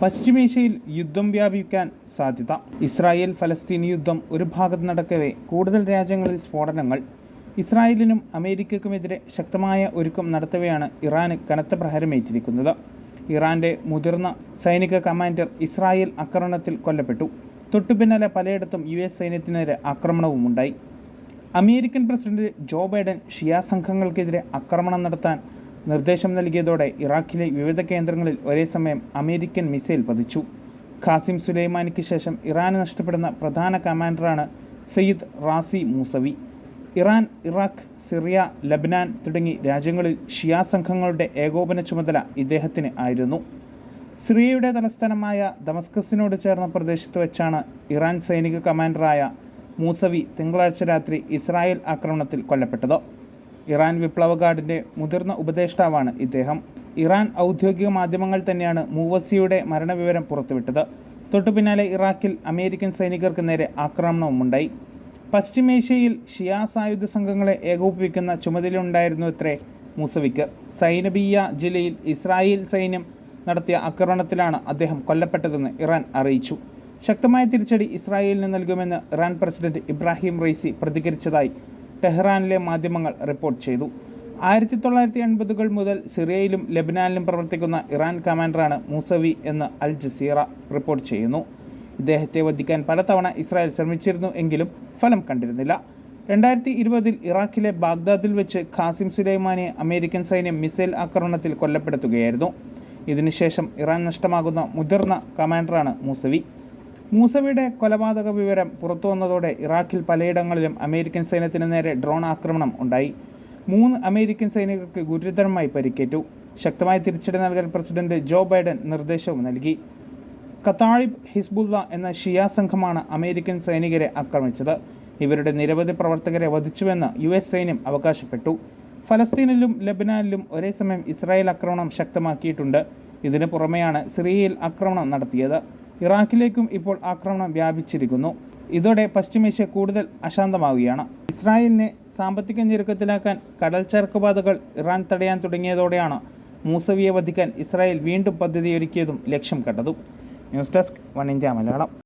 പശ്ചിമേഷ്യയിൽ യുദ്ധം വ്യാപിക്കാൻ സാധ്യത. ഇസ്രായേൽ ഫലസ്തീൻ യുദ്ധം ഒരു ഭാഗത്ത് നടക്കവേ കൂടുതൽ രാജ്യങ്ങളിൽ സ്ഫോടനങ്ങൾ. ഇസ്രായേലിനും അമേരിക്കയ്ക്കുമെതിരെ ശക്തമായ ഒരുക്കം നടത്തവെയാണ് ഇറാന് കനത്ത പ്രഹരമേറ്റിരിക്കുന്നത്. ഇറാന്റെ മുതിർന്ന സൈനിക കമാൻഡർ ഇസ്രായേൽ ആക്രമണത്തിൽ കൊല്ലപ്പെട്ടു. തൊട്ടു പിന്നാലെ പലയിടത്തും യു എസ് സൈന്യത്തിനെതിരെ ആക്രമണവും ഉണ്ടായി. American president Joe Biden Shia സംഘങ്ങൾക്കെതിരെ ആക്രമണം നടത്താൻ നിർദ്ദേശം നൽകിയതോടെ ഇറാഖിലെ വിവിധ കേന്ദ്രങ്ങളിൽ ഒരേ സമയം അമേരിക്കൻ മിസൈൽ പതിച്ചു. ഖാസിം സുലൈമാനിക്ക് ശേഷം ഇറാന് നഷ്ടപ്പെടുന്ന പ്രധാന കമാൻഡറാണ് Sayyid Razi Mousavi. Iran Iraq Syria ലബ്നാൻ തുടങ്ങി രാജ്യങ്ങളിൽ ഷിയാ സംഘങ്ങളുടെ ഏകോപന ചുമതല ഇദ്ദേഹത്തിന് ആയിരുന്നു. സിറിയയുടെ തലസ്ഥാനമായ ദമസ്കസിനോട് ചേർന്ന പ്രദേശത്ത് വെച്ചാണ് ഇറാൻ സൈനിക കമാൻഡറായ മൂസവി തിങ്കളാഴ്ച രാത്രി ഇസ്രായേൽ ആക്രമണത്തിൽ കൊല്ലപ്പെട്ടത്. ഇറാൻ വിപ്ലവ ഗാർഡിന്റെ മുതിർന്ന ഉപദേഷ്ടാവാണ് ഇദ്ദേഹം. ഇറാൻ ഔദ്യോഗിക മാധ്യമങ്ങൾ തന്നെയാണ് മൂവസിയുടെ മരണവിവരം പുറത്തുവിട്ടത്. തൊട്ടു പിന്നാലെ ഇറാഖിൽ അമേരിക്കൻ സൈനികർക്ക് നേരെ ആക്രമണവുമുണ്ടായി. പശ്ചിമേഷ്യയിൽ ഷിയാ സായുധ സംഘങ്ങളെ ഏകോപിപ്പിക്കുന്ന ചുമതലയുണ്ടായിരുന്നു അത്രേ മൂസവിക്ക്. സൈനബിയ ജില്ലയിൽ ഇസ്രായേൽ സൈന്യം നടത്തിയ ആക്രമണത്തിലാണ് അദ്ദേഹം കൊല്ലപ്പെട്ടതെന്ന് ഇറാൻ അറിയിച്ചു. ശക്തമായ തിരിച്ചടി ഇസ്രായേലിന് നൽകുമെന്ന് ഇറാൻ പ്രസിഡന്റ് ഇബ്രാഹിം റൈസി പ്രതികരിച്ചതായി ടെഹ്റാനിലെ മാധ്യമങ്ങൾ റിപ്പോർട്ട് ചെയ്തു. ആയിരത്തി തൊള്ളായിരത്തി എൺപതുകൾ മുതൽ സിറിയയിലും ലബനാനിലും പ്രവർത്തിക്കുന്ന ഇറാൻ കമാൻഡറാണ് മൂസവി എന്ന് അൽ ജസീറ റിപ്പോർട്ട് ചെയ്യുന്നു. ഇദ്ദേഹത്തെ വധിക്കാൻ പലതവണ ഇസ്രായേൽ ശ്രമിച്ചിരുന്നു എങ്കിലും ഫലം കണ്ടിരുന്നില്ല. രണ്ടായിരത്തി ഇരുപതിൽ ഇറാഖിലെ ബാഗ്ദാദിൽ വെച്ച് ഖാസിം സുലൈമാനെ അമേരിക്കൻ സൈന്യം മിസൈൽ ആക്രമണത്തിൽ കൊല്ലപ്പെടുത്തുകയായിരുന്നു. ഇതിനുശേഷം ഇറാൻ നഷ്ടമാകുന്ന മുതിർന്ന കമാൻഡറാണ് മൂസവി. മൂസവിയുടെ കൊലപാതക വിവരം പുറത്തു വന്നതോടെ ഇറാഖിൽ പലയിടങ്ങളിലും അമേരിക്കൻ സൈന്യത്തിന് നേരെ ഡ്രോൺ ആക്രമണം ഉണ്ടായി. മൂന്ന് അമേരിക്കൻ സൈനികർക്ക് ഗുരുതരമായി പരിക്കേറ്റു. ശക്തമായ തിരിച്ചടി നൽകാൻ പ്രസിഡന്റ് ജോ ബൈഡൻ നിർദ്ദേശവും നൽകി. കത്താളിബ് ഹിസ്ബുല്ല എന്ന ഷിയ സംഘമാണ് അമേരിക്കൻ സൈനികരെ ആക്രമിച്ചത്. ഇവരുടെ നിരവധി പ്രവർത്തകരെ വധിച്ചുവെന്ന് യു എസ് സൈന്യം അവകാശപ്പെട്ടു. ഫലസ്തീനിലും ലബനാനിലും ഒരേ സമയം ഇസ്രായേൽ ആക്രമണം ശക്തമാക്കിയിട്ടുണ്ട്. ഇതിനു പുറമെയാണ് സിറിയയിൽ ആക്രമണം നടത്തിയത്. ഇറാഖിലേക്കും ഇപ്പോൾ ആക്രമണം വ്യാപിച്ചിരിക്കുന്നു. ഇതോടെ പശ്ചിമേഷ്യ കൂടുതൽ അശാന്തമാവുകയാണ്. ഇസ്രായേലിനെ സാമ്പത്തിക ഞെരുക്കത്തിലാക്കാൻ കടൽ ചരക്കുപാതകൾ ഇറാൻ തടയാൻ തുടങ്ങിയതോടെയാണ് മൂസവിയെ വധിക്കാൻ ഇസ്രായേൽ വീണ്ടും പദ്ധതിയൊരുക്കിയതും ലക്ഷ്യം കണ്ടതും. News desk one India Malayalam.